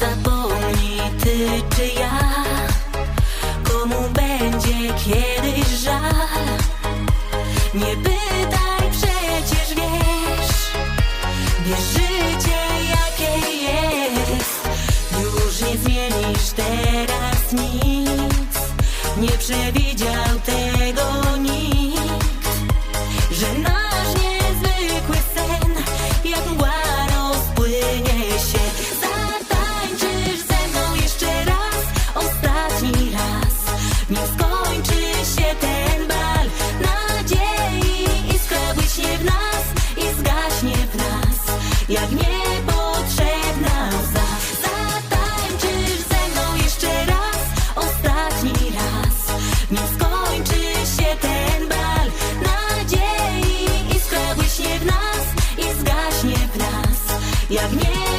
Zapomnij ty czy ja Komu będzie kiedyś żal. Nie pytaj, przecież wiesz Wiesz życie jakie jest. Już nie zmienisz teraz nic. Nie przewidział Nie skończy się ten bal nadziei i Iskra błyśnie w nas i zgaśnie w nas Jak niepotrzebna łza. Zatańczysz ze mną jeszcze raz, ostatni raz. Nie skończy się ten bal nadziei i Iskra błyśnie w nas i zgaśnie w nas Jak nie